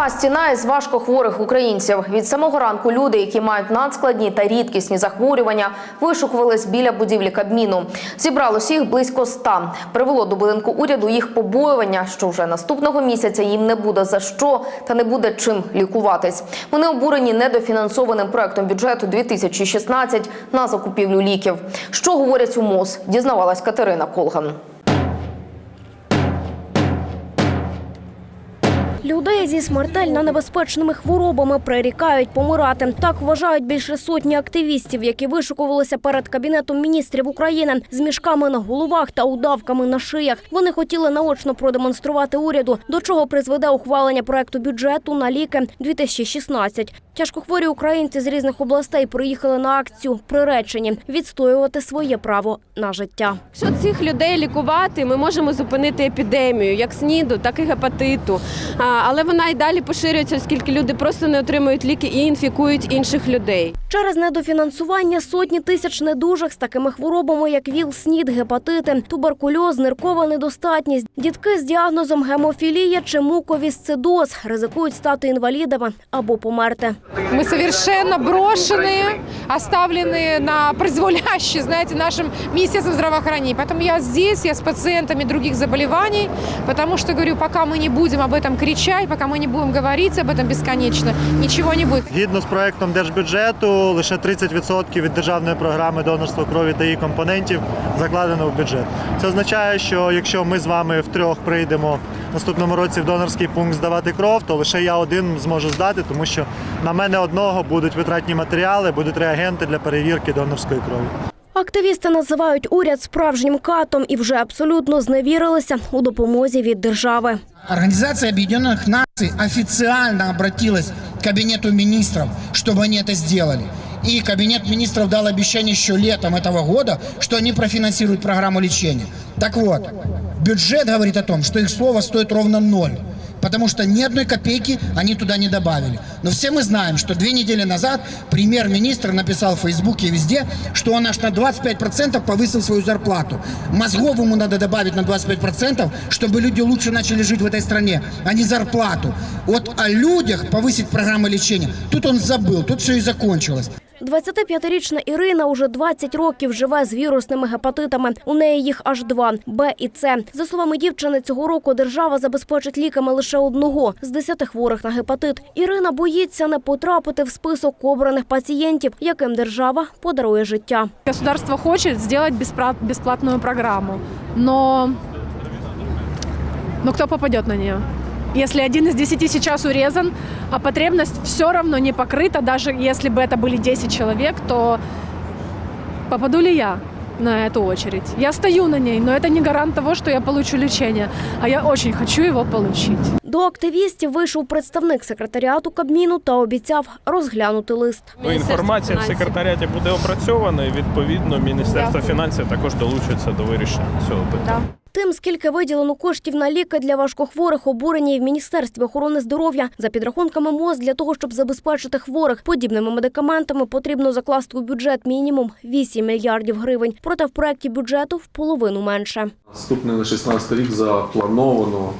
Нова стіна із важкохворих українців. Від самого ранку люди, які мають надскладні та рідкісні захворювання, вишукувались біля будівлі Кабміну. Зібралось їх близько ста. Привело до будинку уряду їх побоювання, що вже наступного місяця їм не буде за що та не буде чим лікуватись. Вони обурені недофінансованим проектом бюджету 2016 на закупівлю ліків. Що говорять у МОЗ, дізнавалась Катерина Колган. Людей зі смертельно небезпечними хворобами прирікають помирати. Так вважають більше сотні активістів, які вишукувалися перед кабінетом міністрів України з мішками на головах та удавками на шиях. Вони хотіли наочно продемонструвати уряду, до чого призведе ухвалення проекту бюджету на ліки 2016. Тяжкохворі українці з різних областей приїхали на акцію приречені відстоювати своє право на життя. Якщо цих людей лікувати, ми можемо зупинити епідемію, як СНІДу, так і гепатиту. Але вона і далі поширюється, оскільки люди просто не отримують ліки і інфікують інших людей. Через недофінансування сотні тисяч недужих з такими хворобами, як ВІЛ, СНІД, гепатити, туберкульоз, ниркова недостатність. Дітки з діагнозом гемофілія чи муковісцидоз ризикують стати інвалідами або померти. Мы совершенно брошенные, оставленные на произволящие, знаете, нашим Министерством здравоохранения. Поэтому я здесь, я с пациентами других заболеваний, потому что, говорю, пока мы не будем об этом кричать, пока мы не будем говорить об этом бесконечно, ничего не будет. Згідно з проектом держбюджету, лише 30% від державної програми донорства крові та її компонентів закладено в бюджет. Це означає, що якщо ми з вами втрьох прийдемо в наступному році в донорський пункт здавати кров, то лише я один зможу здати, тому що на мене одного будуть витратні матеріали, будуть реагенти для перевірки донорської крові. Активісти називають уряд справжнім катом і вже абсолютно зневірилися у допомозі від держави. Организация Объединенных Наций официально обратилась к Кабинету министров, чтобы они это сделали. И Кабинет министров дал обещание еще летом этого года, что они профинансируют программу лечения. Так вот, бюджет говорит о том, что их слово стоит ровно ноль. Потому что ни одной копейки они туда не добавили. Но все мы знаем, что две недели назад премьер-министр написал в Фейсбуке везде, что он аж на 25% повысил свою зарплату. Мозгов ему надо добавить на 25%, чтобы люди лучше начали жить в этой стране, а не зарплату. Вот о людях повысить программу лечения, тут он забыл, тут все и закончилось. 25-річна Ірина уже 20 років живе з вірусними гепатитами. У неї їх аж два – Б і С. За словами дівчини, цього року держава забезпечить ліками лише одного з 10 хворих на гепатит. Ірина боїться не потрапити в список обраних пацієнтів, яким держава подарує життя. Государство хочет сделать беспра- бесплатную программу, но, кто попадет на нее? Если один из десяти сейчас урезан, а потребность все равно не покрыта, даже если бы это были 10 человек, то попаду ли я на эту очередь? Я стою на ней, но это не гарант того, что я получу лечение, а я очень хочу его получить. До активістів вийшов представник секретаріату Кабміну та обіцяв розглянути лист. Ну, інформація в секретаріаті буде опрацьована і відповідно Міністерство фінансів також долучиться до вирішення цього питання. Тим, скільки виділено коштів на ліки для важкохворих, обурені в Міністерстві охорони здоров'я. За підрахунками МОЗ, для того, щоб забезпечити хворих подібними медикаментами, потрібно закласти у бюджет мінімум 8 мільярдів гривень. Проте в проєкті бюджету в половину менше. Наступний на 16 рік заплановано,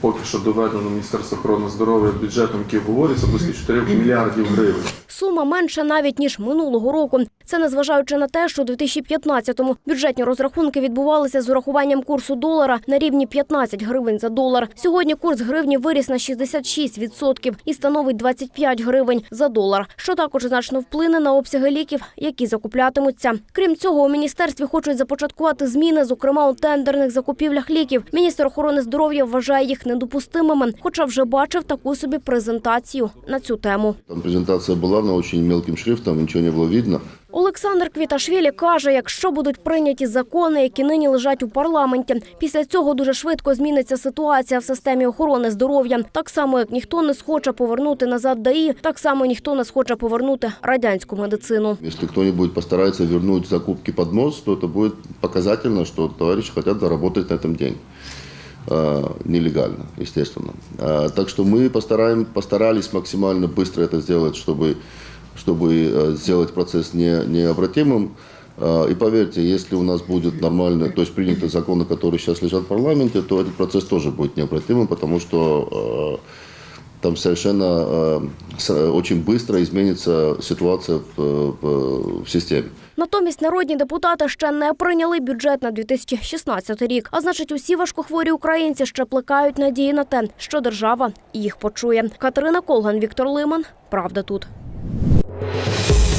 поки що доведено Міністерство охорони здоров'я бюджетом, який говориться, близько 4 мільярдів гривень. Сума менша навіть ніж минулого року. Це незважаючи на те, що у 2015-му бюджетні розрахунки відбувалися з урахуванням курсу долара на рівні 15 гривень за долар. Сьогодні курс гривні виріс на 66% і становить 25 гривень за долар, що також значно вплине на обсяги ліків, які закуплятимуться. Крім цього, у міністерстві хочуть започаткувати зміни, зокрема у тендерних закупівлях ліків. Міністр охорони здоров'я вважає їх недопустимими, хоча вже бачив таку собі презентацію на цю тему. Там презентация была, но очень мелким шрифтом, ничего не было видно. Олександр Квіташвілі каже, якщо будуть прийняті закони, які нині лежать у парламенті, після цього дуже швидко зміниться ситуація в системі охорони здоров'я. Так само, як ніхто не схоче повернути назад ДАІ, так само ніхто не схоче повернути радянську медицину. Если кто-нибудь постарается вернуть закупки под мост, то это будет показательно, что товарищи хотят заработать на этом деньги. Э, Нелегально, естественно. Э, Так что мы постараем, постарались максимально быстро это сделать, чтобы, чтобы э, сделать процесс не, необратимым. Э, И поверьте, если у нас будет нормально, то есть приняты законы, которые сейчас лежат в парламенте, то этот процесс тоже будет необратимым, потому что э, там совершенно э, с- очень быстро изменится ситуация в, в- в системе. Натомість народні депутати ще не прийняли бюджет на 2016 рік. А значить, усі важкохворі українці ще плекають надії на те, що держава їх почує. Катерина Колган, Віктор Лиман. Правда тут. Thank you